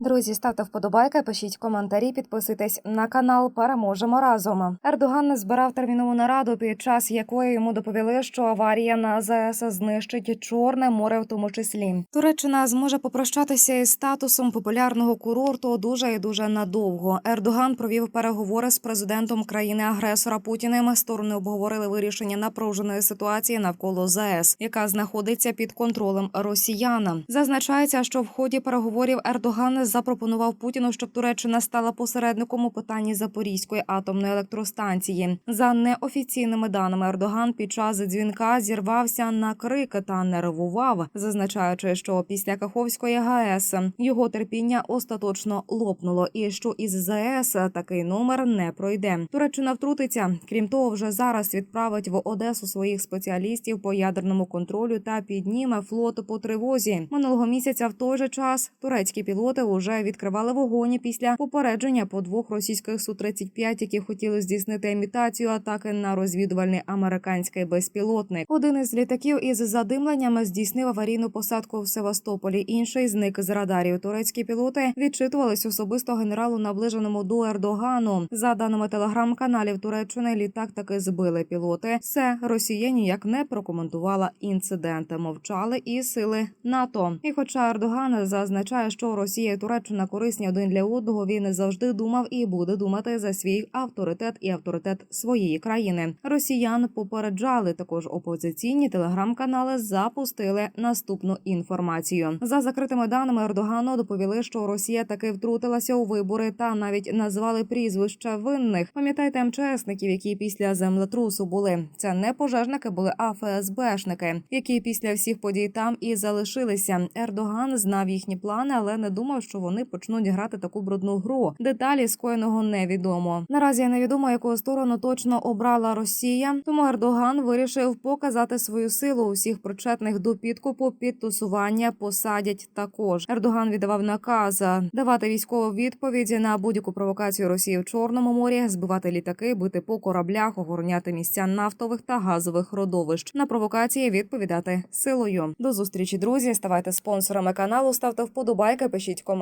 Друзі, ставте вподобайки, пишіть коментарі, підписуйтесь на канал. Переможемо разом. Ердоган збирав термінову нараду, під час якої йому доповіли, що аварія на ЗАЕС знищить Чорне море, в тому числі. Туреччина зможе попрощатися із статусом популярного курорту дуже і дуже надовго. Ердоган провів переговори з президентом країни-агресора Путіним. Сторони обговорили вирішення напруженої ситуації навколо ЗАЕС, яка знаходиться під контролем росіян. Зазначається, що в ході переговорів Ердоган запропонував Путіну, щоб Туреччина стала посередником у питанні Запорізької атомної електростанції. За неофіційними даними, Ердоган під час дзвінка зірвався на крик та нервував, зазначаючи, що після Каховської ГАЕС його терпіння остаточно лопнуло, і що із ЗАЕС такий номер не пройде. Туреччина втрутиться. Крім того, вже зараз відправить в Одесу своїх спеціалістів по ядерному контролю та підніме флот по тривозі. Минулого місяця в той же час турецькі пілоти вже відкривали вогонь після попередження по двох російських су 35 які хотіли здійснити імітацію атаки на розвідувальний американський безпілотник. Один із літаків із задимленнями здійснив аварійну посадку в Севастополі. Інший зник з радарів. Турецькі пілоти відчитувались особисто генералу, наближеному до Ердогану. За даними телеграм-каналів Туреччини, літак таки збили пілоти. Це Росія ніяк не прокоментувала інцидент. Мовчали і сили НАТО. І хоча Ердоган зазначає, що Росія і Туреччина корисні один для одного, він завжди думав і буде думати за свій авторитет і авторитет своєї країни. Росіян попереджали також опозиційні телеграм-канали запустили наступну інформацію. За закритими даними Ердогану доповіли, що Росія таки втрутилася у вибори та навіть назвали прізвища винних. Пам'ятайте МЧСників, які після землетрусу були. Це не пожежники, були а ФСБшники, які після всіх подій там і залишилися. Ердоган знав їхні плани, але не думав, що вони почнуть грати таку брудну гру. Деталі скоєного невідомо. Наразі невідомо, яку сторону точно обрала Росія. Тому Ердоган вирішив показати свою силу усіх причетних до підкупу підтусування посадять також. Ердоган віддавав наказ давати військову відповідь на будь-яку провокацію Росії в Чорному морі, збивати літаки, бити по кораблях, охороняти місця нафтових та газових родовищ. На провокації відповідати силою. До зустрічі, друзі. Ставайте спонсорами каналу, ставте вподобайки, пишіть